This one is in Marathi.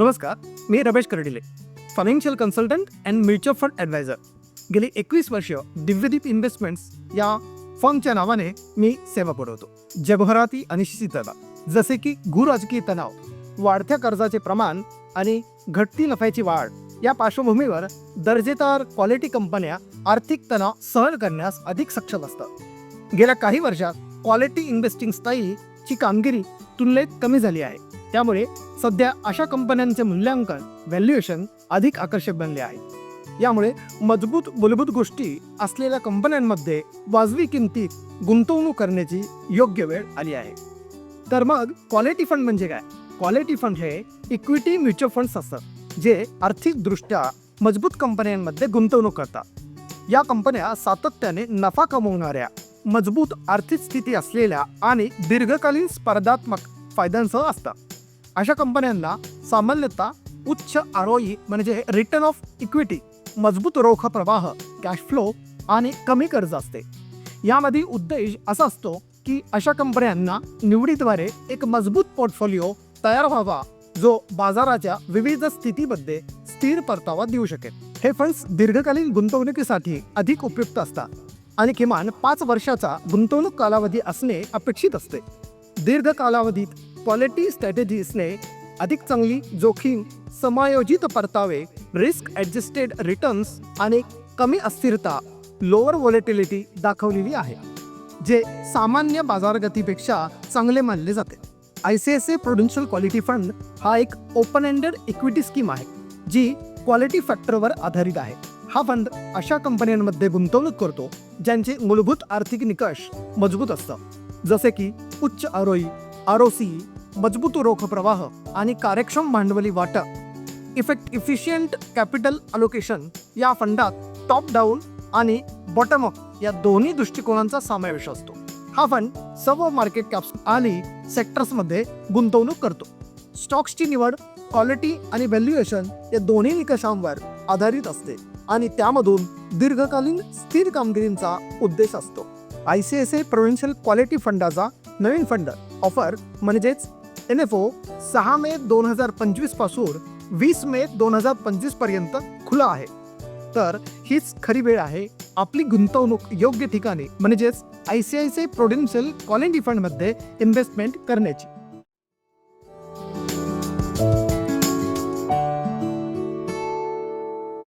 नमस्कार मी Ramesh Kardile financial consultant and mutual fund adviser गेली एकवीस वर्ष दिव्यदीप इन्व्हेस्टमेंट्स या फर्मच्या नावाने मी सेवा पुरवतो. जगभराती अनिश्चितता जसे की गुराजकीय तणाव वाढत्या कर्जाचे प्रमाण आणि घटती नफ्याची वाढ या पार्श्वभूमीवर दर्जेदार क्वालिटी कंपन्या आर्थिक तणाव सहन करण्यास अधिक सक्षम असतात. गेल्या काही वर्षात क्वालिटी इन्व्हेस्टिंग स्टाईलची कामगिरी तुलनेत कमी झाली आहे. त्यामुळे सध्या अशा कंपन्यांचे मूल्यांकन व्हॅल्युएशन अधिक आकर्षक बनले आहे. यामुळे मजबूत मूलभूत गोष्टी असलेल्या कंपन्यांमध्ये वाजवी किमतीत गुंतवणूक करण्याची योग्य वेळ आली आहे. तर मग क्वालिटी फंड म्हणजे काय? क्वालिटी फंड हे इक्विटी म्युच्युअल फंड्स असतात जे आर्थिकदृष्ट्या मजबूत कंपन्यांमध्ये गुंतवणूक करतात. या कंपन्या सातत्याने नफा कमवणाऱ्या मजबूत आर्थिक स्थिती असलेल्या आणि दीर्घकालीन स्पर्धात्मक फायद्यांसह असतात. अशा कंपन्यांना सामान्यतः उच्च आरोई म्हणजे रिटर्न ऑफ इक्विटी मजबूत रोख प्रवाह कॅश फ्लो आणि कमी कर्ज असते. यामध्ये उद्देश असा असतो की अशा कंपन्यांना निवडीद्वारे एक मजबूत पोर्टफोलिओ तयार व्हावा जो बाजाराच्या विविध स्थितीमध्ये स्थिर परतावा देऊ शकेल. हे फंड्स दीर्घकालीन गुंतवणुकीसाठी अधिक उपयुक्त असतात आणि किमान पाच वर्षाचा गुंतवणूक कालावधी असणे अपेक्षित असते. दीर्घ कालावधीत क्वालिटी स्ट्रॅटेजीसने अधिक चांगली जोखीम समायोजित परतावे रिस्क ॲडजस्टेड रिटर्न्स आणि कमी अस्थिरता लोअर व्हॉलेटिलिटी दाखवलेली आहे जे सामान्य बाजारगतीपेक्षा चांगले मानले जाते. I C S A Prudential quality fund हा एक ओपन एंडेड इक्विटी स्कीम आहे जी क्वालिटी फॅक्टरवर आधारित आहे. हा फंड अशा कंपन्यांमध्ये गुंतवणूक करतो ज्यांचे मूलभूत आर्थिक निकष मजबूत असतात जसे की उच्च आरोई आर ओ सी मजबूत रोख प्रवाह आणि कार्यक्षम भांडवली वाटप. इफेक्ट इफिशियंट कॅपिटल अलोकेशन या फंडात टॉप डाऊन आणि बॉटम अप या दोन्ही दृष्टिकोनांचा समावेश असतो. हा फंड सर्व मार्केट कॅप्स आणि सेक्टर्समध्ये गुंतवणूक करतो. स्टॉक्सची निवड क्वालिटी आणि व्हॅल्युएशन या दोन्ही निकषांवर आधारित असते आणि त्यामधून दीर्घकालीन स्थिर कामगिरींचा उद्देश असतो. I C S A Prudential quality फंडाचा नवीन फंड. ऑफर म्हणजेच एन एफ ओ सहा मे दोन हजार पंचवीसपासून वीस मे दोन हजार पंचवीसपर्यंत खुला आहे. तर हीच खरी वेळ आहे. आपली गुंतवणूक योग्य ठिकाणी म्हणजेच I C I C I Prudential quality फंडमध्ये इन्व्हेस्टमेंट करण्याची.